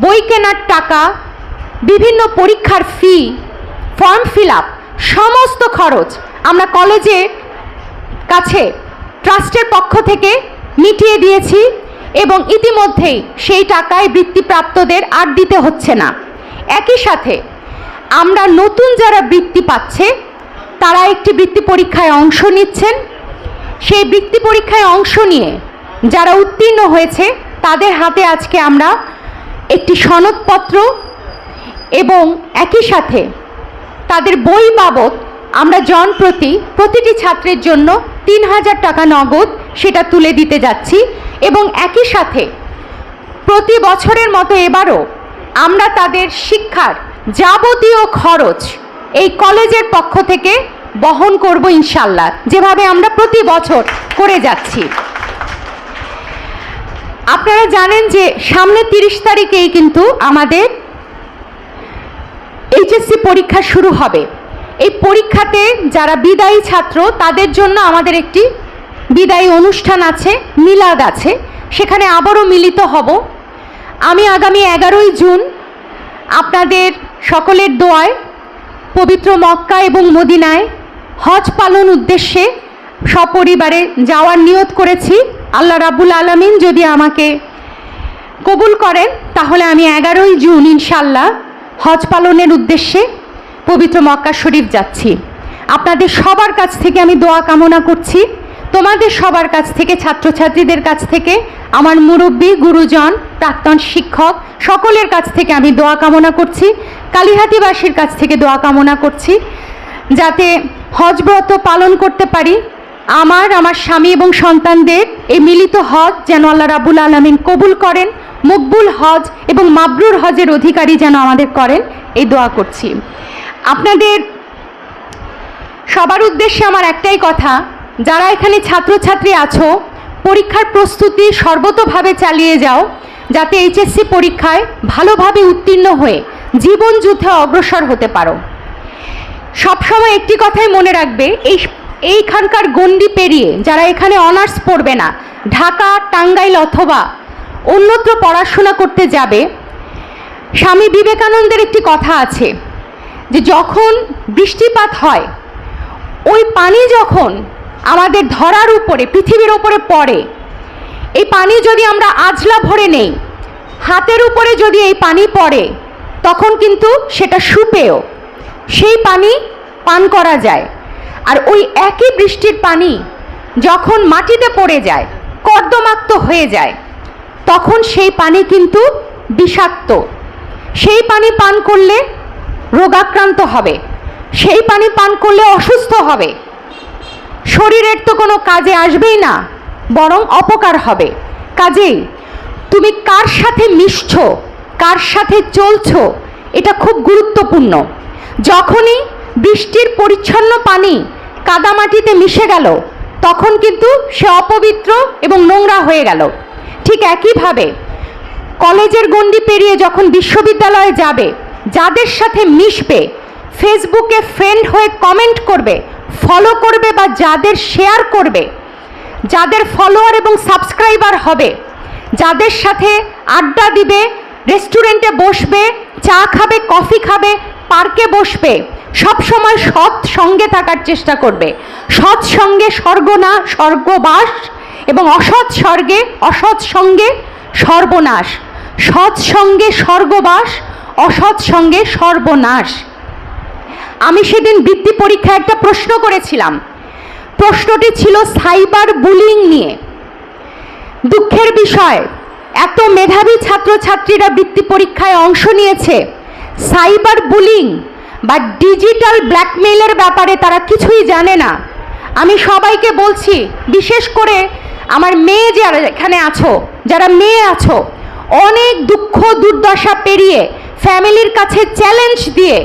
বই কেনার টাকা, বিভিন্ন পরীক্ষার ফি ফর্ম ফিল আপ সমস্ত খরচ আমরা কলেজের কাছে ট্রাস্টের পক্ষ থেকে মিটিয়ে দিয়েছি এবং ইতিমধ্যেই সেই টাকায় বৃত্তিপ্রাপ্তদের আর দিতে হচ্ছে না। একই সাথে আমরা নতুন যারা বৃত্তি পাচ্ছে, তারা একটি বৃত্তি পরীক্ষায় অংশ নিচ্ছেন। সেই বৃত্তি পরীক্ষায় অংশ নিয়ে যারা উত্তীর্ণ হয়েছে, তাদের হাতে আজকে আমরা একটি সনদপত্র এবং একই সাথে তাদের বই বাবদ আমরা জন প্রতি প্রতিটি ছাত্রের জন্য তিন হাজার টাকা নগদ সেটা তুলে দিতে যাচ্ছি এবং একই সাথে প্রতি বছরের মতো এবারও আমরা তাদের শিক্ষার যাবতীয় খরচ এই কলেজের পক্ষ থেকে বহন করব ইনশাল্লাহ যেভাবে আমরা প্রতি বছর করে যাচ্ছি। আপনারা জানেন যে সামনে তিরিশ তারিখেই কিন্তু আমাদের এইচএসসি পরীক্ষা শুরু হবে। এই পরীক্ষাতে যারা বিদায়ী ছাত্র, তাদের জন্য আমাদের একটি বিদায়ী অনুষ্ঠান আছে, মিলাদ আছে। সেখানে আবারও মিলিত হব। আমি আগামী এগারোই জুন আপনাদের সকলের দোয়ায়, পবিত্র মক্কা এবং মদিনায় হজ পালন উদ্দেশ্যে সপরিবারে যাওয়ার নিয়ত করেছি। আল্লাহ রাবুল আলমিন যদি আমাকে কবুল করেন, তাহলে আমি এগারোই জুন ইনশাল্লাহ হজ পালনের উদ্দেশ্যে পবিত্র মক্কা শরীফ যাচ্ছি। আপনাদের সবার কাছ থেকে আমি দোয়া কামনা করছি। তোমাদের সবার কাছ থেকে, ছাত্রছাত্রীদের কাছ থেকে, আমার মুরব্বী, গুরুজন, প্রাক্তন শিক্ষক, সকলের কাছ থেকে আমি দোয়া কামনা করছি। কালীহাতিবাসীর কাছ থেকে দোয়া কামনা করছি। যাতে হজ ব্রত পালন করতে পারি আমার আমার স্বামী এবং সন্তানদের এই মিলিত হজ যেন আল্লাহ রাবুল আলমিন কবুল করেন, মকবুল হজ এবং মাবরুর হজের অধিকারী যেন আমাদের করেন, এই দোয়া করছি। আপনাদের সবার উদ্দেশ্যে আমার একটাই কথা, যারা এখানে ছাত্রছাত্রী আছো, পরীক্ষার প্রস্তুতি সর্বতোভাবে চালিয়ে যাও, যাতে এইচএসসি পরীক্ষায় ভালোভাবে উত্তীর্ণ হয়ে জীবন যুদ্ধে অগ্রসর হতে পারো। সবসময় একটি কথাই মনে রাখবে, এই এইখানকার গণ্ডি পেরিয়ে যারা এখানে অনার্স পড়বে না, ঢাকা, টাঙ্গাইল অথবা অন্যত্র পড়াশোনা করতে যাবে, স্বামী বিবেকানন্দের একটি কথা আছে যে যখন বৃষ্টিপাত হয়, ওই পানি যখন আমাদের ধরার উপরে, পৃথিবীর ওপরে পড়ে, এই পানি যদি আমরা আজলা ভরে নেই, হাতের উপরে যদি এই পানি পড়ে, তখন কিন্তু সেটা সুপেয়। সেই পানি পান করা যায়। আর ওই একই বৃষ্টির পানি যখন মাটিতে পড়ে যায়, কর্দমাক্ত হয়ে যায়, তখন সেই পানি কিন্তু বিষাক্ত। সেই পানি পান করলে রোগাক্রান্ত হবে, সেই পানি পান করলে অসুস্থ হবে। শরীরের তো কোনো কাজে আসবেই না, বরং অপকার হবে। কাজেই তুমি কার সাথে মিশছ, কার সাথে চলছো, এটা খুব গুরুত্বপূর্ণ। যখনই বৃষ্টির পরিচ্ছন্ন পানি কাদামাটিতে মিশে গেল। তখন কিন্তু সে অপবিত্র এবং নোংরা হয়ে গেল। ঠিক একইভাবে কলেজের গণ্ডি পেরিয়ে যখন বিশ্ববিদ্যালয়ে যাবে, যাদের সাথে মিশবে, ফেসবুকে ফ্রেন্ড হয়ে কমেন্ট করবে, ফলো করবে বা যাদের শেয়ার করবে, যাদের ফলোয়ার এবং সাবস্ক্রাইবার হবে, যাদের সাথে আড্ডা দিবে, রেস্টুরেন্টে বসবে, চা খাবে, কফি খাবে, পার্কে বসবে সব সময় সৎ সঙ্গে থাকার চেষ্টা করবে। সৎ সঙ্গে স্বর্গনা স্বর্গবাস এবং অসৎ স্বর্গে, অসৎ সঙ্গে সর্বনাশ। সৎ সঙ্গে স্বর্গবাস, অসৎ সঙ্গে সর্বনাশ। আমি সেদিন বৃত্তি পরীক্ষায় একটা প্রশ্ন করেছিলাম। প্রশ্নটি ছিল সাইবার বুলিং নিয়ে। দুঃখের বিষয়, এত মেধাবী ছাত্রছাত্রীরা বৃত্তি পরীক্ষায় অংশ নিয়েছে। সাইবার বুলিং বা ডিজিটাল ব্ল্যাকমেইলের ব্যাপারে তারা কিছুই জানে না। আমি সবাইকে বলছি, বিশেষ করে আমার মেয়ে যারা এখানে আছো, যারা মেয়ে আছো, অনেক দুঃখ দুর্দশা পেরিয়ে ফ্যামিলির কাছে চ্যালেঞ্জ দিয়ে